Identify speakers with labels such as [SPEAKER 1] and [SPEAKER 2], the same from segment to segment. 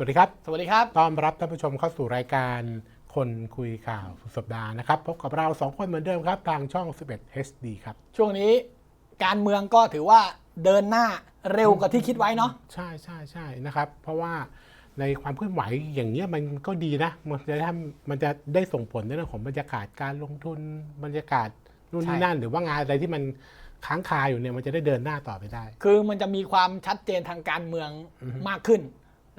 [SPEAKER 1] สวัสดีครับ
[SPEAKER 2] สวัสดีครับ
[SPEAKER 1] ต้อนรับท่านผู้ชมเข้าสู่รายการคนคุยข่าวสุดสัปดาห์นะครับ พบกับเราสองคนเหมือนเดิมครับ ทางช่อง 11 HD ครับ
[SPEAKER 2] ช่วงนี้การเมืองก็ถือว่าเดินหน้าเร็วกว่าที่คิดไว้เนาะ
[SPEAKER 1] ใช่ใช่ใช่นะครับ เพราะว่าในความเคลื่อนไหวอย่างเนี้ยมันก็ดีนะ มันจะทำมันจะได้ส่งผลในเรื่องของบรรยากาศการลงทุนบรรยากาศนู่นนี่นั่น หรือว่างานอะไรที่มันค้างคาอยู่เนี่ยมันจะได้เดินหน้าต่อไปได้
[SPEAKER 2] คือมันจะมีความชัดเจนทางการเมือง
[SPEAKER 1] อือฮึ
[SPEAKER 2] มากขึ้น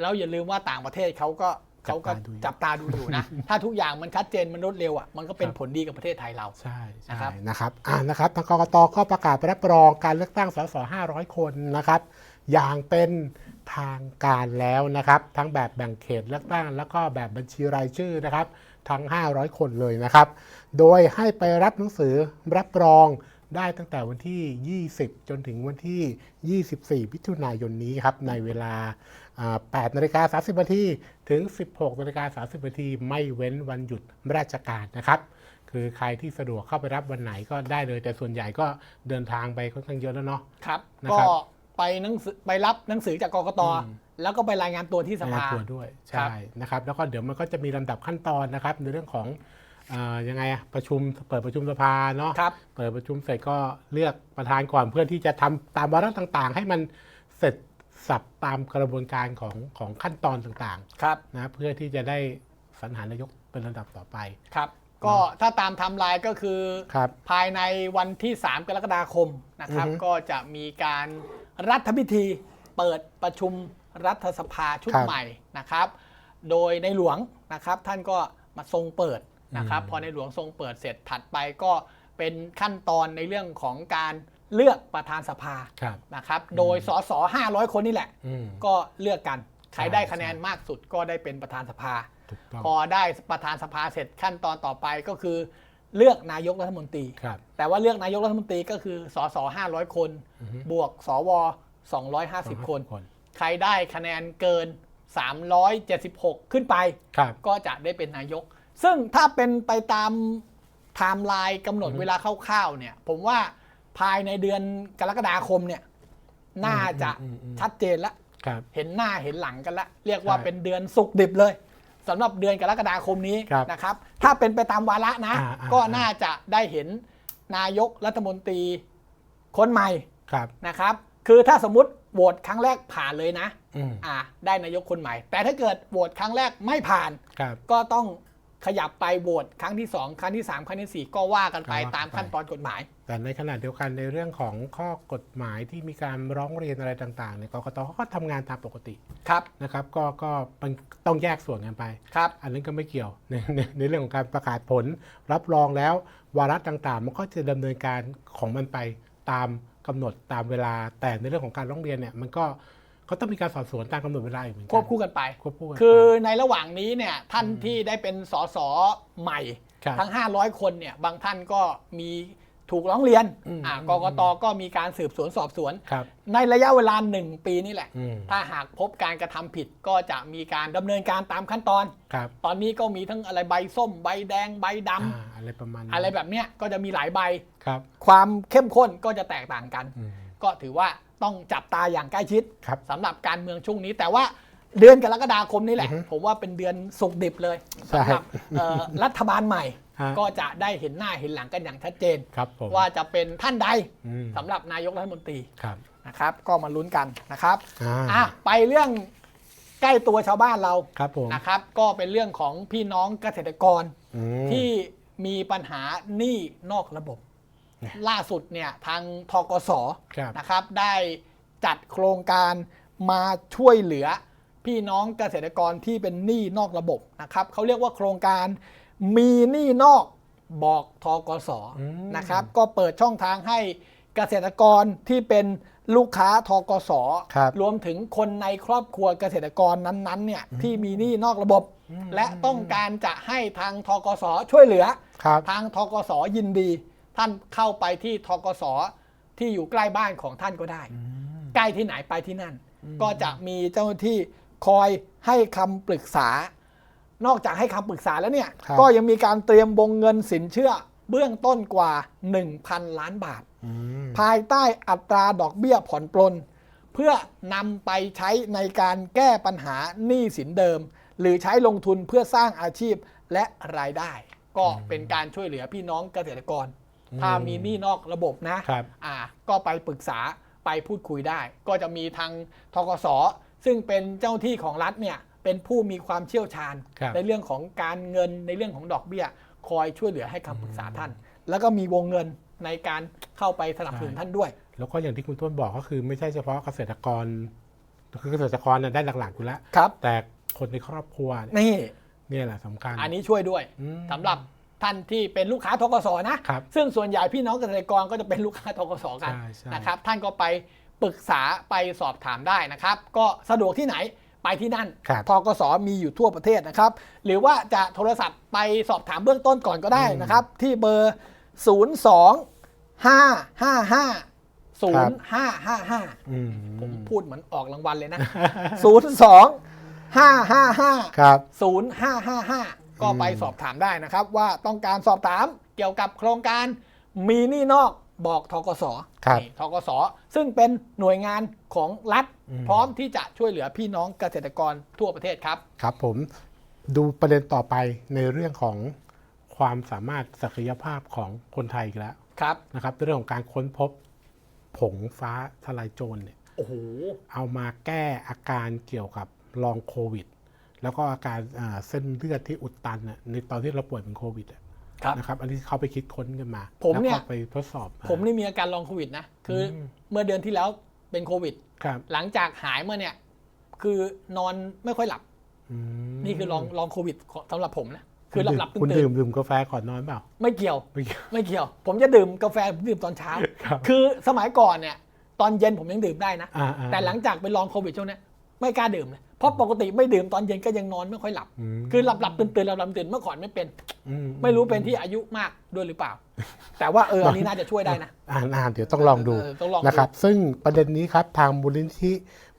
[SPEAKER 2] แล้วอย่าลืมว่าต่างประเทศเขาก็
[SPEAKER 1] จับ
[SPEAKER 2] เขาก็
[SPEAKER 1] ตาดูอยู่
[SPEAKER 2] จับตาดูอยู่นะ ถ้าทุกอย่างมันชัดเจนมันรวดเร็วอะมันก็เป็น
[SPEAKER 1] ครับ
[SPEAKER 2] ผลดีกับประเทศไทยเรา
[SPEAKER 1] ใช่
[SPEAKER 2] นะ
[SPEAKER 1] ใช่
[SPEAKER 2] ครับ
[SPEAKER 1] นะครับอ่านะครับทางกกตก็ประกาศรับรองการเลือกตั้งสส500 คนนะครับ อย่างเป็นทางการแล้วนะครับ ทั้งแบบแบ่งเขตเลือกตั้ง แล้วก็แบบบัญชีรายชื่อนะครับ ทั้ง 500 คนเลยนะครับ โดยให้ไปรับหนังสือรับรองได้ตั้งแต่วันที่ 20 จนถึงวันที่ 24 มิถุนายนนี้ครับในเวลาอ่า 8นาฬิกา30นาทีถึง 16นาฬิกา30นาทีไม่เว้นวันหยุดราชการนะครับคือใครที่สะดวกเข้าไปรับวันไหนก็ได้เลย แต่ส่วนใหญ่ก็เดินทางไปค่อนข้างเยอะแล้วเนาะ
[SPEAKER 2] ครับ
[SPEAKER 1] นะ
[SPEAKER 2] ก็
[SPEAKER 1] ครับ
[SPEAKER 2] ไปหนังสือไปรับหนังสือจากกกต
[SPEAKER 1] อืม
[SPEAKER 2] แล้วก็ไปรายงานตัวที่ส
[SPEAKER 1] รายงาน
[SPEAKER 2] ภา
[SPEAKER 1] ตัวด้วย
[SPEAKER 2] ครั
[SPEAKER 1] ใช่
[SPEAKER 2] บ
[SPEAKER 1] นะครับแล้วก็เดี๋ยวมันก็จะมีลำดับขั้นตอนนะครับ ในเรื่องของเอ่อยังไงอะประชุมเปิดประชุมสภาเนาะ
[SPEAKER 2] ครับ
[SPEAKER 1] เปิดประชุมเสร็จก็เลือกประธานก่อนเพื่อที่จะทำตามวาระต่าง ๆ ให้มันเสร็จ สับตามกระบวนการของของขั้นตอนต่าง
[SPEAKER 2] ครับ
[SPEAKER 1] ๆนะเพื่อที่จะได้สรรหานายกเป็นลำดับต่อไป
[SPEAKER 2] ครับ ก็ถ้าตามไทม์ไลน์ก็คือ
[SPEAKER 1] ครับ
[SPEAKER 2] ภายในวันที่ 3 กรกฎาคมนะครับ
[SPEAKER 1] อือฮึ
[SPEAKER 2] ก็จะมีการรัฐพิธีเปิดประชุมรัฐสภาชุด
[SPEAKER 1] ครับ
[SPEAKER 2] ใหม่นะครับ โดยในหลวงนะครับท่านก็มาทรงเปิดนะครับ
[SPEAKER 1] อืม
[SPEAKER 2] พอในหลวงทรงเปิดเสร็จถัดไปก็เป็นขั้นตอนในเรื่องของการ เลือกประธานสภา
[SPEAKER 1] ครับ
[SPEAKER 2] นะครับ โดยสส500คนนี่แหละ
[SPEAKER 1] อืม
[SPEAKER 2] ก็เลือกกัน ใคร
[SPEAKER 1] ใช่
[SPEAKER 2] ได้คะแนนมากสุดก็ได้เป็นประธานสภา
[SPEAKER 1] ถูกต้อง
[SPEAKER 2] พอได้ประธานสภาเสร็จขั้นตอนต่อไปก็คือ เลือกนายกรัฐมนตรี
[SPEAKER 1] ครับ
[SPEAKER 2] แต่ว่าเลือกนายกรัฐมนตรีก็คือสส500คน
[SPEAKER 1] อือฮึ
[SPEAKER 2] บวกสว250คน
[SPEAKER 1] คน
[SPEAKER 2] ใครได้คะแนนเกิน 376 ขึ้นไป
[SPEAKER 1] ครับ
[SPEAKER 2] ก็จะได้เป็นนายก ซึ่งถ้าเป็นไปตามไทม์ไลน์กำหนด
[SPEAKER 1] อือฮึ
[SPEAKER 2] เวลาคร่าวๆเนี่ย ผมว่า ภายในเดือนกรกฎาคมเนี่ย น่าจะ
[SPEAKER 1] อืมอืมอืม
[SPEAKER 2] ชัดเจนแล้ว
[SPEAKER 1] ครับ
[SPEAKER 2] เห็นหน้าเห็นหลังกันละ เรียกว่า
[SPEAKER 1] ใช่
[SPEAKER 2] เป็นเดือนสุกดิบเลยสำหรับเดือนกรกฎาคมนี้
[SPEAKER 1] ครับ
[SPEAKER 2] นะครับ ถ้าเป็นไปตามวาระนะ
[SPEAKER 1] อ่าอ่า
[SPEAKER 2] ก็น่าจะได้เห็นนายกรัฐมนตรีคนใหม่
[SPEAKER 1] ครับ
[SPEAKER 2] นะครับ คือถ้าสมมติโหวตครั้งแรกผ่านเลยนะ
[SPEAKER 1] อืม
[SPEAKER 2] อ่า ได้นายกคนใหม่ แต่ถ้าเกิดโหวตครั้งแรกไม่ผ่าน
[SPEAKER 1] ครับ
[SPEAKER 2] ก็ต้อง ขยับไปโหวตครั้งที่ 2 ครั้งที่ 3 ครั้งทีสี่4ก็ว่ากันไป
[SPEAKER 1] ก็ว่ากันไป
[SPEAKER 2] ตามขั้นตอนกฎหมาย
[SPEAKER 1] แต่ในขณะเดียวกันในเรื่องของข้อกฎหมายที่มีการร้องเรียนอะไรต่างๆเนี่ยกกตเขาก็ทำงานตามปกติ
[SPEAKER 2] ครับ
[SPEAKER 1] นะครับ ก็ก็มันต้องแยกส่วนกันไป
[SPEAKER 2] ครับ
[SPEAKER 1] อันนั้นก็ไม่เกี่ยวในในในเรื่องของการประกาศผล รับรองแล้ววาระต่างๆ มันก็จะดำเนินการของมันไปตามกำหนดตามเวลา แต่ในเรื่องของการร้องเรียนเนี่ยมันก็ เขาต้องมีการสอบสวนตามกำหนดเวลาอีกเหมือนกั
[SPEAKER 2] ควบคู่กันไป
[SPEAKER 1] ควบคู่กันไป
[SPEAKER 2] คือในระหว่างนี้เนี่ยท่านที่ได้เป็นสสใหม่
[SPEAKER 1] ครับ
[SPEAKER 2] ทั้ง 500 คนเนี่ยบางท่านก็มีถูกร้องเรียน
[SPEAKER 1] อืม
[SPEAKER 2] อ่า
[SPEAKER 1] อืม
[SPEAKER 2] กกตก็มีการสืบสวนสอบสวน
[SPEAKER 1] ครับ
[SPEAKER 2] ในระยะเวลา 1 ปีนี่แหละ
[SPEAKER 1] อืม
[SPEAKER 2] ถ้าหากพบการกระทำผิดก็จะมีการดำเนินการตามขั้นตอน
[SPEAKER 1] ครับ
[SPEAKER 2] ตอนนี้ก็มีทั้งอะไรใบส้ม ใบแดงใบดำ
[SPEAKER 1] อ่าอะไรประมาณนั้น
[SPEAKER 2] อะไรแบบเนี้ยก็จะมีหลายใบ
[SPEAKER 1] ครับ
[SPEAKER 2] ความเข้มข้นก็จะแตกต่างกัน
[SPEAKER 1] อืม
[SPEAKER 2] ก็ถือว่า ต้องจับตาอย่างใกล้ชิด
[SPEAKER 1] ครับ
[SPEAKER 2] สำหรับการเมืองช่วงนี้ แต่ว่าเดือนกรกฎาคมนี่แหละ
[SPEAKER 1] อือฮึ
[SPEAKER 2] ผมว่าเป็นเดือนสุกดิบเลย
[SPEAKER 1] ใช่
[SPEAKER 2] สำหรับเอ่อรัฐบาลใหม่
[SPEAKER 1] ฮะ
[SPEAKER 2] ก็จะได้เห็นหน้าเห็นหลังกันอย่างชัดเจน
[SPEAKER 1] ครับผม
[SPEAKER 2] ว่าจะเป็นท่านใด
[SPEAKER 1] อืม
[SPEAKER 2] สำหรับนายกรัฐมนตรี
[SPEAKER 1] ครับ
[SPEAKER 2] นะครับ ก็มาลุ้นกันนะครับ
[SPEAKER 1] อ่า
[SPEAKER 2] อะไปเรื่องใกล้ตัวชาวบ้านเรา
[SPEAKER 1] ครับผม
[SPEAKER 2] นะครับ ก็เป็นเรื่องของพี่น้องเกษตรกร
[SPEAKER 1] อืม
[SPEAKER 2] ที่มีปัญหาหนี้นอกระบบ
[SPEAKER 1] เนี่ย
[SPEAKER 2] ล่าสุดเนี่ยทางทกส
[SPEAKER 1] ครับ
[SPEAKER 2] นะครับได้จัดโครงการมาช่วยเหลือพี่น้องเกษตรกรที่เป็นหนี้นอกระบบนะครับเขาเรียกว่าโครงการมีหนี้นอกบอกทกส
[SPEAKER 1] อืม
[SPEAKER 2] นะครับ ก็เปิดช่องทางให้เกษตรกรที่เป็นลูกค้าทกส
[SPEAKER 1] ครับ
[SPEAKER 2] รวมถึงคนในครอบครัวเกษตรกรนั้นๆเนี่ยที่มีหนี้นอกระบบ และต้องการจะให้ทางทกสช่วยเหลือ
[SPEAKER 1] ครับ
[SPEAKER 2] ทางทกสยินดี ท่านเข้าไปที่ทกสที่อยู่ใกล้บ้านของท่านก็ได้ ใกล้ที่ไหนไปที่นั่น ก็จะมีเจ้าหน้าที่คอยให้คำปรึกษา นอกจากให้คำปรึกษาแล้วเนี่ย
[SPEAKER 1] ครับ
[SPEAKER 2] ก็ยังมีการเตรียมวงเงินสินเชื่อ เบื้องต้นกว่า 1,000 ล้านบาท
[SPEAKER 1] อืม
[SPEAKER 2] ภายใต้อัตราดอกเบี้ยผ่อนปลน เพื่อนำไปใช้ในการแก้ปัญหาหนี้สินเดิม หรือใช้ลงทุนเพื่อสร้างอาชีพและรายได้ ก็เป็นการช่วยเหลือพี่น้องเกษตรกร ถ้ามีหนี้นอกระบบนะครับ อ่า ก็ไปปรึกษาไปพูดคุยได้ ก็จะมีทางทกสซึ่งเป็นเจ้าหน้าที่ของรัฐเนี่ยเป็นผู้มีความเชี่ยวชาญ
[SPEAKER 1] ครับ
[SPEAKER 2] ในเรื่องของการเงินในเรื่องของดอกเบี้ย คอยช่วยเหลือให้คำปรึกษาท่าน แล้วก็มีวงเงินในการเข้าไปสนับสนุนท่านด้วย
[SPEAKER 1] แล้วก็อย่างที่คุณต้นบอกก็คือไม่ใช่เฉพาะเกษตรกร คือเกษตรกรเนี่ยได้หลักๆอยู่แล้ว
[SPEAKER 2] ครับ
[SPEAKER 1] แต่คนในครอบครัวเนี่ย
[SPEAKER 2] นี่
[SPEAKER 1] เนี่ยแหละสำคัญ
[SPEAKER 2] อันนี้ช่วยด้วย
[SPEAKER 1] อืม
[SPEAKER 2] สำหรับ ท่านที่เป็นลูกค้าทกสนะ
[SPEAKER 1] ครับ
[SPEAKER 2] ซึ่งส่วนใหญ่พี่น้องเกษตรกรก็จะเป็นลูกค้าทกสกัน
[SPEAKER 1] ใช่ใช่
[SPEAKER 2] นะครับ ท่านก็ไปปรึกษาไปสอบถามได้นะครับ ก็สะดวกที่ไหนไปที่นั่น
[SPEAKER 1] ครับ
[SPEAKER 2] ทกสมีอยู่ทั่วประเทศนะครับ หรือว่าจะโทรศัพท์ไปสอบถามเบื้องต้นก่อนก็ได้นะครับ ที่เบอร์ 0 2 5 5 5 0 5 5 5
[SPEAKER 1] อืม
[SPEAKER 2] ผมพูดเหมือนออกรางวัลเลยนะ 0 2 5 5 5
[SPEAKER 1] ครับ
[SPEAKER 2] 0555 ก็ไปสอบถามได้นะครับ ว่าต้องการสอบถามเกี่ยวกับโครงการมีหนี่นอกบอกทกส
[SPEAKER 1] ครับ
[SPEAKER 2] นี่ทกสซึ่งเป็นหน่วยงานของรัฐ
[SPEAKER 1] อืม
[SPEAKER 2] พร้อมที่จะช่วยเหลือพี่น้องเกษตรกรทั่วประเทศครับ
[SPEAKER 1] ครับผมดูประเด็นต่อไปในเรื่องของความสามารถศักยภาพของคนไทยอีกแล้ว
[SPEAKER 2] ครับ
[SPEAKER 1] นะครับเรื่องของการค้นพบผงฟ้าทลายโจรเนี่ย
[SPEAKER 2] โอ้โห
[SPEAKER 1] เอามาแก้อาการเกี่ยวกับลองโควิด แล้วก็อาการอ่าเส้นเลือดที่อุดตันน่ะในตอนที่เราป่วยเป็นโควิดอะ
[SPEAKER 2] ครับ
[SPEAKER 1] นะครับ อันนี้เขาไปคิดค้นกันมา
[SPEAKER 2] ผมเนี่ย
[SPEAKER 1] แล้วก็ไปทดสอบา
[SPEAKER 2] ผมนี่มีอาการลองโควิดนะ คืออ
[SPEAKER 1] ม
[SPEAKER 2] เมื่อเดือนที่แล้วเป็นโควิด
[SPEAKER 1] ครับ
[SPEAKER 2] หลังจากหายเมื่อเนี่ย คือนอนไม่ค่อยหลับ
[SPEAKER 1] อืม
[SPEAKER 2] นี่คือลองลองโควิดของสำหรับผมนะ คือหลับหลับตื่
[SPEAKER 1] คุณ
[SPEAKER 2] น
[SPEAKER 1] ดื่
[SPEAKER 2] ตื่
[SPEAKER 1] ม
[SPEAKER 2] น
[SPEAKER 1] ดื่มกาแฟก่อนนอนเปล่า
[SPEAKER 2] ไม่เกี่ยว
[SPEAKER 1] ไม่เกี่ยว
[SPEAKER 2] ไม่เกี่ยว ผมจะดื่มกาแฟผมดื่มตอนเช้า
[SPEAKER 1] ครับ
[SPEAKER 2] คือสมัยก่อนเนี่ย ตอนเย็นผมยังดื่มได้นะ
[SPEAKER 1] อ่าๆ
[SPEAKER 2] แต่หลังจากไปลองโควิดช่วงเนี้ยไม่กล้าดื่มเลย เพราะปกติไม่ดื่มตอนเย็นก็ยังนอนไม่ค่อยหลับ
[SPEAKER 1] อืม
[SPEAKER 2] คือหลับหลับตื่นตื่นหลับหลับตื่นเมื่อก่อนไม่เป็น
[SPEAKER 1] อื
[SPEAKER 2] ไม่รู้เป็นที่อายุมากด้วยหรือเปล่า แต่ว่าเอออันนี้น่าจะช่วยได้นะ
[SPEAKER 1] อ่านอ่านเดี๋ยวต้องลองดู
[SPEAKER 2] เออต้องลองดู
[SPEAKER 1] นะครับ ซึ่งประเด็นนี้ครับทางมูลนิธิ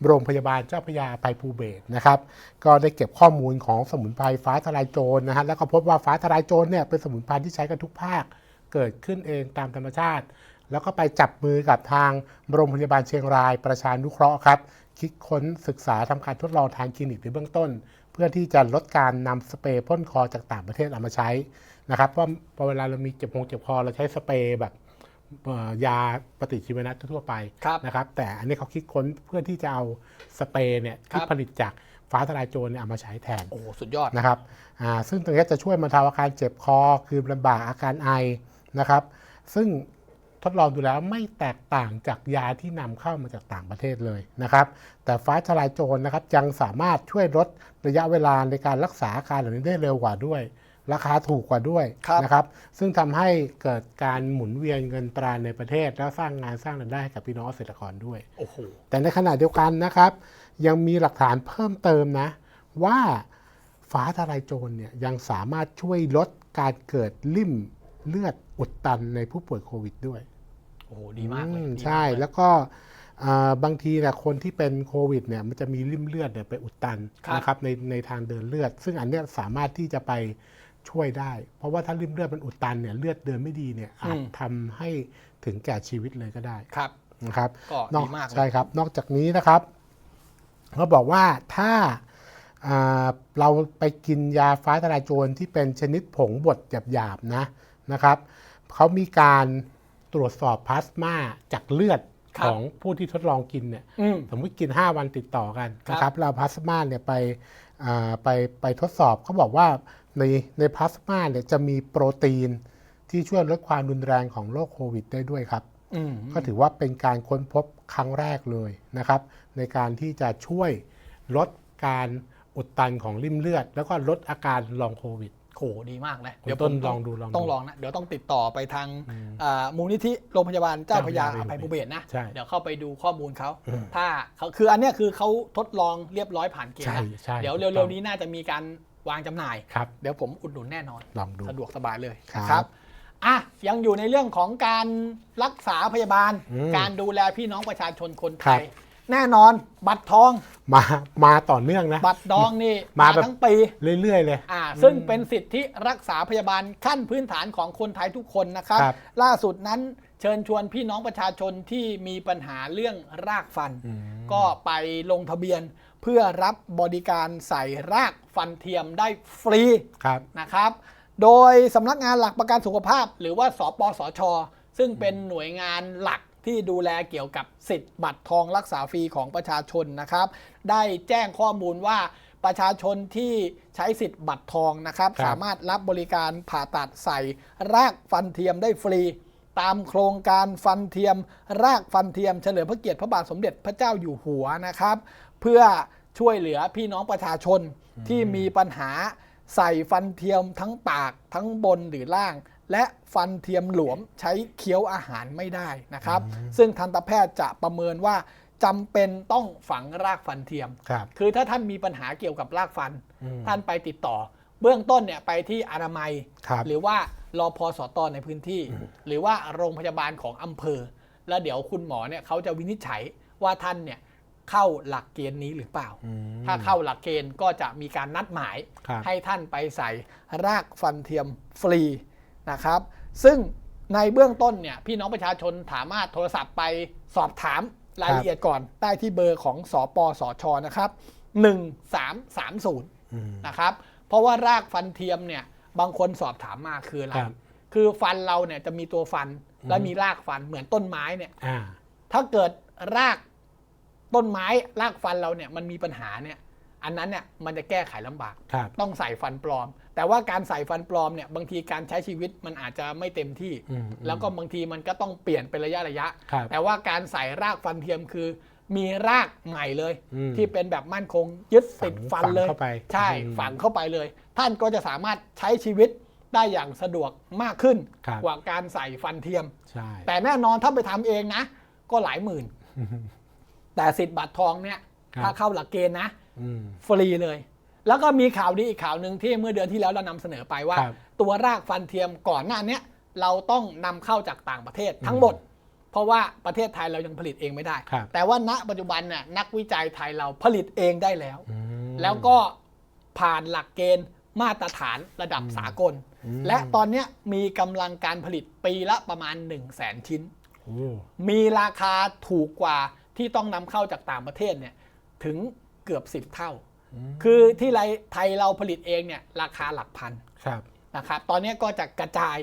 [SPEAKER 1] โรงพยาบาลเจ้าพระยาภัยภูเบศรนะครับ ก็ได้เก็บข้อมูลของสมุนไพรฟ้าทลายโจรนะฮะแล้วก็พบว่าฟ้าทลายโจรเนี่ยเป็นสมุนไพรที่ใช้กันทุกภาคเกิดขึ้นเองตามธรรมชาติ แล้วก็ไปจับมือกับทางโรงพยาบาลเชียงรายประชานุเคราะห์ครับ คิดค้นศึกษาทำการทดลองทางคลินิกในเบื้องต้น เพื่อที่จะลดการนำสเปรย์พ่นคอจากต่างประเทศเอามาใช้นะครับเพราะพอเวลาเรามีเจ็บคงเจ็บคอเราใช้สเปรย์แบบเอ่อยาปฏิชีวนะทั่วๆไป
[SPEAKER 2] ครับ
[SPEAKER 1] นะครับ แต่อันนี้เขาคิดค้นเพื่อที่จะเอาสเปรย์เนี่ยที่
[SPEAKER 2] ครับ
[SPEAKER 1] ผลิตจากฟ้าทลายโจรเนี่ยเอามาใช้แทน
[SPEAKER 2] โอ้โหสุดยอด
[SPEAKER 1] นะครับอ่าซึ่งตรงนี้จะช่วยบรรเทาอาการเจ็บคอคือลำบากอาการไอนะครับ ซึ่ง ทดลองดูแล้วไม่แตกต่างจากยาที่นำเข้ามาจากต่างประเทศเลยนะครับ แต่ฟ้าทลายโจรนะครับยังสามารถช่วยลดระยะเวลาในการรักษาอาการเหล่านี้ได้เร็วกว่าด้วย ราคาถูกกว่าด้วย
[SPEAKER 2] ครับ
[SPEAKER 1] นะครับ ซึ่งทำให้เกิดการหมุนเวียนเงินตราในประเทศ แล้วสร้างงานสร้างรายได้ให้กับพี่น้องเกษตรกรด้วย
[SPEAKER 2] โอ้โห
[SPEAKER 1] แต่ในขณะเดียวกันนะครับ ยังมีหลักฐานเพิ่มเติมนะ ว่าฟ้าทลายโจรเนี่ยยังสามารถช่วยลดการเกิดลิ่มเลือดอุดตันในผู้ป่วยโควิดด้วย
[SPEAKER 2] โอ้โหดีมากเลย
[SPEAKER 1] อืม
[SPEAKER 2] ดีมาก
[SPEAKER 1] ใช่
[SPEAKER 2] เลย
[SPEAKER 1] แล้วก็อ่าบางทีเนี่ยคนที่เป็นโควิดเนี่ยมันจะมีริ่มเลือดเนี่ยไปอุดตัน
[SPEAKER 2] ครับ
[SPEAKER 1] นะครับในในทางเดินเลือด ซึ่งอันเนี้ยสามารถที่จะไปช่วยได้ เพราะว่าถ้าริ่มเลือดมันอุดตันเนี่ยเลือดเดินไม่ดีเนี่ยอาจทำให้ถึงแก่ชีวิตเลยก็ได้
[SPEAKER 2] ครับ
[SPEAKER 1] นะครับ
[SPEAKER 2] ก็
[SPEAKER 1] นอ
[SPEAKER 2] ดีมากเลย
[SPEAKER 1] ใช่ครับนอกจากนี้นะครับเขาบอกว่าถ้าอ่าเราไปกินยาฟ้าทลายโจรที่เป็นชนิดผงบดหยาบๆนะนะครับเขามีการ ตรวจสอบพลาสมาจากเลือด
[SPEAKER 2] ครับ
[SPEAKER 1] ของผู้ที่ทดลองกินเนี่ย
[SPEAKER 2] อืม
[SPEAKER 1] สมมติกิน 5 วันติดต่อกัน
[SPEAKER 2] ครับ
[SPEAKER 1] นะครับเราพลาสมาเนี่ยไปอ่าไปไปทดสอบเขาบอกว่าในในพลาสมาเนี่ยจะมีโปรตีนที่ช่วยลดความรุนแรงของโรคโควิดได้ด้วยครับ
[SPEAKER 2] อืม
[SPEAKER 1] ก็ถือว่าเป็นการค้นพบครั้งแรกเลยนะครับ ในการที่จะช่วยลดการอุดตันของริ่มเลือด แล้วก็ลดอาการลองโควิด
[SPEAKER 2] โหดีมากนะ
[SPEAKER 1] คุณ
[SPEAKER 2] เดี๋ยว
[SPEAKER 1] ต้น
[SPEAKER 2] ผม
[SPEAKER 1] ลองดูลองดู
[SPEAKER 2] ต้องลองนะเดี๋ยวต้องติดต่อไปทางอ่ามูลนิธิโรงพยาบาลเจ้าพระยา
[SPEAKER 1] เจ้าพระยา
[SPEAKER 2] อภัยภูเบศรนะ
[SPEAKER 1] ใช่
[SPEAKER 2] เดี๋ยวเข้าไปดูข้อมูลเขาถ้าเขาคืออันเนี้ยคือเขาทดลองเรียบร้อยผ่านเกณฑ์
[SPEAKER 1] ใช่
[SPEAKER 2] แล้ว
[SPEAKER 1] ใช่
[SPEAKER 2] เดี๋ยว
[SPEAKER 1] ถูกต้
[SPEAKER 2] เร็
[SPEAKER 1] อ
[SPEAKER 2] ว
[SPEAKER 1] ง
[SPEAKER 2] ๆนี้น่าจะมีการวางจำหน่าย
[SPEAKER 1] ครับ
[SPEAKER 2] เดี๋ยวผมอุดหนุนแน่นอน
[SPEAKER 1] ลองดู
[SPEAKER 2] สะดวกสบายเลย
[SPEAKER 1] ครับ
[SPEAKER 2] นะครับอะยังอยู่ในเรื่องของการรักษาพยาบาล
[SPEAKER 1] อืม
[SPEAKER 2] การดูแลพี่น้องประชาชนคนไท
[SPEAKER 1] ครั
[SPEAKER 2] ย
[SPEAKER 1] บ
[SPEAKER 2] แน่นอน บัตรทอง
[SPEAKER 1] มามาต่อเนื่องนะ
[SPEAKER 2] บัตรดองนี่
[SPEAKER 1] มาแบบ
[SPEAKER 2] ทั้งปี
[SPEAKER 1] เรื่อย ๆ เลย
[SPEAKER 2] อ่าซึ่งเป็นสิทธิรักษาพยาบาลขั้นพื้นฐานของคนไทยทุกคนนะครับ
[SPEAKER 1] ครับ
[SPEAKER 2] ล่าสุดนั้นเชิญชวนพี่น้องประชาชนที่มีปัญหาเรื่องรากฟัน
[SPEAKER 1] อืม
[SPEAKER 2] ก็ไปลงทะเบียนเพื่อรับบริการใส่รากฟันเทียมได้ฟรี
[SPEAKER 1] ครับ
[SPEAKER 2] นะครับ โดยสำนักงานหลักประกันสุขภาพ หรือว่าสปสช ซึ่งเป็นหน่วยงานหลัก ที่ดูแลเกี่ยวกับสิทธิ์บัตรทองรักษาฟรีของประชาชนนะครับ ได้แจ้งข้อมูลว่าประชาชนที่ใช้สิทธิ์บัตรทองนะครับ
[SPEAKER 1] ครับ
[SPEAKER 2] สามารถรับบริการผ่าตัดใส่รากฟันเทียมได้ฟรี ตามโครงการฟันเทียม รากฟันเทียมเฉลิมพระเกียรติพระบาทสมเด็จพระเจ้าอยู่หัวนะครับ เพื่อช่วยเหลือพี่น้องประชาชนที่มีปัญหาใส่ฟันเทียมทั้งปากทั้งบนหรือล่าง และฟันเทียมหลวมใช้เคี้ยวอาหารไม่ได้นะครับ ซึ่งทันตแพทย์จะประเมินว่าจำเป็นต้องฝังรากฟันเทียม
[SPEAKER 1] ครับ
[SPEAKER 2] คือถ้าท่านมีปัญหาเกี่ยวกับรากฟัน
[SPEAKER 1] อืม
[SPEAKER 2] ท่านไปติดต่อ เบื้องต้นเนี่ยไปที่อนามัย
[SPEAKER 1] ครับ
[SPEAKER 2] หรือว่ารอพอสตในพื้นที่ หรือว่าโรงพยาบาลของอำเภอ แล้วเดี๋ยวคุณหมอเนี่ยเขาจะวินิจฉัยว่าท่านเนี่ยเข้าหลักเกณฑ์นี้หรือเปล่า
[SPEAKER 1] อืม
[SPEAKER 2] ถ้าเข้าหลักเกณฑ์ก็จะมีการนัดหมาย
[SPEAKER 1] ครับ
[SPEAKER 2] ให้ท่านไปใส่รากฟันเทียมฟรี นะครับ ซึ่งในเบื้องต้นเนี่ยพี่น้องประชาชนสามารถโทรศัพท์ไปสอบถามรายละเอียดก่อนได้ที่เบอร์ของสปสชนะครับ1330
[SPEAKER 1] อืม
[SPEAKER 2] นะครับเพราะว่ารากฟันเทียมเนี่ยบางคนสอบถามมาคืออะไร
[SPEAKER 1] ครับ
[SPEAKER 2] คือฟันเราเนี่ยจะมีตัวฟันและมีรากฟันเหมือนต้นไม้เนี่ย
[SPEAKER 1] อ่า
[SPEAKER 2] ถ้าเกิดรากต้นไม้รากฟันเราเนี่ยมันมีปัญหาเนี่ย อันนั้นเนี่ยมันจะแก้ไขลำบาก
[SPEAKER 1] ครับ
[SPEAKER 2] ต้องใส่ฟันปลอม แต่ว่าการใส่ฟันปลอมเนี่ยบางทีการใช้ชีวิตมันอาจจะไม่เต็มที่
[SPEAKER 1] อืม
[SPEAKER 2] แล้วก็บางทีมันก็ต้องเปลี่ยนเป็นระยะระยะ
[SPEAKER 1] ครับ
[SPEAKER 2] แต่ว่าการใส่รากฟันเทียมคือ มีรากใหม่เลย
[SPEAKER 1] อืม
[SPEAKER 2] ที่เป็นแบบมั่นคงยึดติดฟันเลย
[SPEAKER 1] ฝังเข้าไป
[SPEAKER 2] ใช่
[SPEAKER 1] อืม
[SPEAKER 2] ฝังเข้าไปเลย ท่านก็จะสามารถใช้ชีวิตได้อย่างสะดวกมากขึ้น
[SPEAKER 1] ครับ
[SPEAKER 2] กว่าการใส่ฟันเทียม
[SPEAKER 1] ใช่
[SPEAKER 2] แต่แน่นอนถ้าไปทำเองนะ ก็หลายหมื่น แต่สิทธิ์บัตรทองเนี่ย
[SPEAKER 1] ครับ
[SPEAKER 2] ถ้าเข้าหลักเกณฑ์นะ
[SPEAKER 1] อืม
[SPEAKER 2] ฟรีเลย แล้วก็มีข่าวดีอีกข่าวหนึ่งที่เมื่อเดือนที่แล้วเรานำเสนอไปว่า
[SPEAKER 1] ครับ
[SPEAKER 2] ตัวรากฟันเทียมก่อนหน้าเนี้ยเราต้องนำเข้าจากต่างประเทศทั้งหมด เพราะว่าประเทศไทยเรายังผลิตเองไม่ได้
[SPEAKER 1] ครับ
[SPEAKER 2] แต่ว่าณปัจจุบันน่ะนักวิจัยไทยเราผลิตเองได้แล้ว
[SPEAKER 1] อืม
[SPEAKER 2] แล้วก็ผ่านหลักเกณฑ์มาตรฐานระดับสากล
[SPEAKER 1] อืม
[SPEAKER 2] และตอนเนี้ยมีกำลังการผลิตปีละประมาณ 1 0 0 0 0แสนชิ้น
[SPEAKER 1] โอ้
[SPEAKER 2] มีราคาถูกกว่าที่ต้องนำเข้าจากต่างประเทศเนี่ยถึงเกือบ 10 เท่า คือที่ไรไทยเราผลิตเองเนี่ยราคาหลักพัน
[SPEAKER 1] ครับ
[SPEAKER 2] นะครับตอนนี้ก็จะกระจาย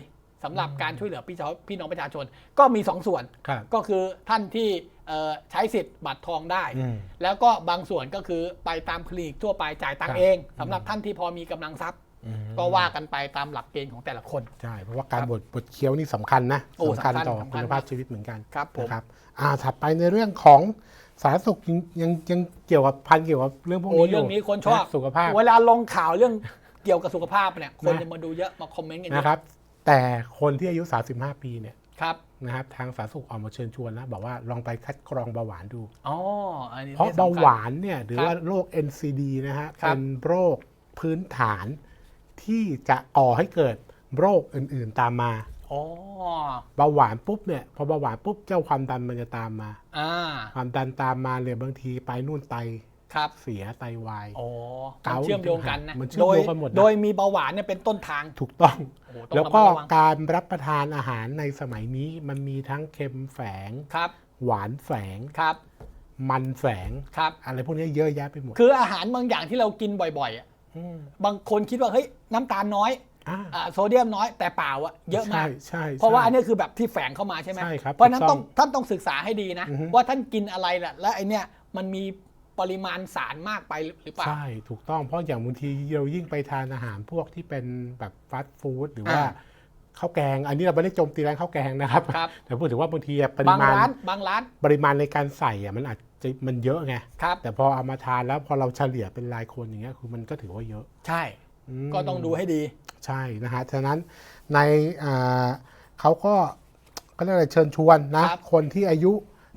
[SPEAKER 2] สำหรับการช่วยเหลือพี่น้องพี่น้องประชาชนก็มี 2 ส่วน
[SPEAKER 1] ครับ
[SPEAKER 2] ก็คือท่านที่เอ่อใช้สิทธิ์บัตรทองได้
[SPEAKER 1] อืม
[SPEAKER 2] แล้วก็บางส่วนก็คือไปตามคลินิกทั่วไปจ่ายตัง
[SPEAKER 1] ครั
[SPEAKER 2] ค์
[SPEAKER 1] บ
[SPEAKER 2] เองสำหรับท่านที่พอมีกำลังทรัพย์
[SPEAKER 1] อืม
[SPEAKER 2] ก็ว่ากันไปตามหลักเกณฑ์ของแต่ละคน
[SPEAKER 1] ใช่เพราะว่าการบดบดเคี้ยวนี่สำคัญนะ
[SPEAKER 2] โอ้
[SPEAKER 1] สำคัญ
[SPEAKER 2] สำคัญ
[SPEAKER 1] ต่อ
[SPEAKER 2] สำคั
[SPEAKER 1] คุ
[SPEAKER 2] ญ
[SPEAKER 1] ณภาพชีวิตเหมือนกัน
[SPEAKER 2] ครับผม
[SPEAKER 1] นะครับอ่าถัดไปในเรื่องของ สาธารณสุขยังยังยังเกี่ยวกับพันเกี่ยวกับเรื่องพวก
[SPEAKER 2] โอ้
[SPEAKER 1] นี้อยู่
[SPEAKER 2] เรื่องนี้คนชอบะ
[SPEAKER 1] สุขภาพ
[SPEAKER 2] เวลาลงข่าวเรื่องเกี่ยวกับสุขภาพเนี่ยคน
[SPEAKER 1] นะ
[SPEAKER 2] จะมาดูเยอะมาคอมเมนต์กันเย
[SPEAKER 1] นะ
[SPEAKER 2] อะ
[SPEAKER 1] ครับ แต่คนที่อายุ 35 ปีเนี่ย
[SPEAKER 2] ครับ
[SPEAKER 1] นะครับทางสาธารณสุขออกมาเชิญชวนนะบอกว่าลองไปคัดกรองเบาหวานดู
[SPEAKER 2] อ๋ออันนี้
[SPEAKER 1] เพราะ
[SPEAKER 2] ที่สำคัญ
[SPEAKER 1] เบาหวานเนี่ยหรือ
[SPEAKER 2] ครับ
[SPEAKER 1] ว่าโรค NCD นะฮะ
[SPEAKER 2] ครับ
[SPEAKER 1] เป็นโรคพื้นฐานที่จะก่อให้เกิดโรคอื่นๆตามมา
[SPEAKER 2] อ๋อ
[SPEAKER 1] เบาหวานปุ๊บเนี่ยพอเบาหวานปุ๊บเจ้าความดันมันจะตามมา
[SPEAKER 2] อ่า
[SPEAKER 1] ความดันตามมาเลยบางทีไปนู่นไต
[SPEAKER 2] ครับ
[SPEAKER 1] เสียไตวาย
[SPEAKER 2] อ๋อ
[SPEAKER 1] เกา
[SPEAKER 2] มันเชื่อมโยงกันนะ
[SPEAKER 1] มันเชื่อ
[SPEAKER 2] โด
[SPEAKER 1] ม
[SPEAKER 2] ย
[SPEAKER 1] โยงกันหมดนะ
[SPEAKER 2] โดยมีเบาหวานเนี่ยเป็นต้นทาง
[SPEAKER 1] ถูกต้อง
[SPEAKER 2] โอ้โหต้อง
[SPEAKER 1] แล้วก็
[SPEAKER 2] ระมัดระวัง
[SPEAKER 1] การรับประทานอาหารในสมัยนี้มันมีทั้งเค็มแฝง
[SPEAKER 2] ครับ
[SPEAKER 1] หวานแฝง
[SPEAKER 2] ครับ
[SPEAKER 1] มันแฝง
[SPEAKER 2] ครับ
[SPEAKER 1] อะไรพวกนี้เยอะแยะไปหมด
[SPEAKER 2] คืออาหารบางอย่างที่เรากินบ่อยๆอะ
[SPEAKER 1] ม
[SPEAKER 2] บางคนคิดว่าเฮ้ยน้ำตาลน้อย
[SPEAKER 1] อ่า
[SPEAKER 2] อ่า โซเดียมน้อยแต่เปล่าอะเยอะมาก
[SPEAKER 1] ใช่ใช่
[SPEAKER 2] เพราะว่า
[SPEAKER 1] ใช่
[SPEAKER 2] อันนี้คือแบบที่แฝงเข้ามาใช่ไหม
[SPEAKER 1] ใช่ครับ
[SPEAKER 2] เพราะฉะนั้น
[SPEAKER 1] ถูกต้
[SPEAKER 2] ต้
[SPEAKER 1] อ
[SPEAKER 2] องงท่านต้องศึกษาให้ดีนะ
[SPEAKER 1] อือฮึ
[SPEAKER 2] ว่าท่านกินอะไรแหละและไอเนี้ยมันมีปริมาณสารมากไปหรือเปล่า
[SPEAKER 1] ใช่ ถูกต้องเพราะอย่างบางทีเรายิ่งไปทานอาหารพวกที่เป็นแบบฟาสต์ฟู้ดหรือว่า
[SPEAKER 2] อ่า
[SPEAKER 1] ข้าวแกง อันนี้เราไม่ได้โจมตีร้านข้าวแกงนะครับ
[SPEAKER 2] ครับ
[SPEAKER 1] แต่พูดถึงว่าบางทีอะปริ
[SPEAKER 2] บาง
[SPEAKER 1] มาณ
[SPEAKER 2] ร้านบางร้าน
[SPEAKER 1] ปริมาณในการใส่อะมันอาจจะมันเยอะไง
[SPEAKER 2] ครับ
[SPEAKER 1] แต่พอเอามาทานแล้วพอเราเฉลี่ยเป็นรายคนอย่างเงี้ยคือมันก็ถือว่าเยอะ
[SPEAKER 2] ใช่
[SPEAKER 1] ม
[SPEAKER 2] ก็ต้องดูให้ดี
[SPEAKER 1] ใช่นะฮะฉะนั้นในอ่าเขาก็ก็เรียกอะไรเชิญชวนนะครับคนที่อายุ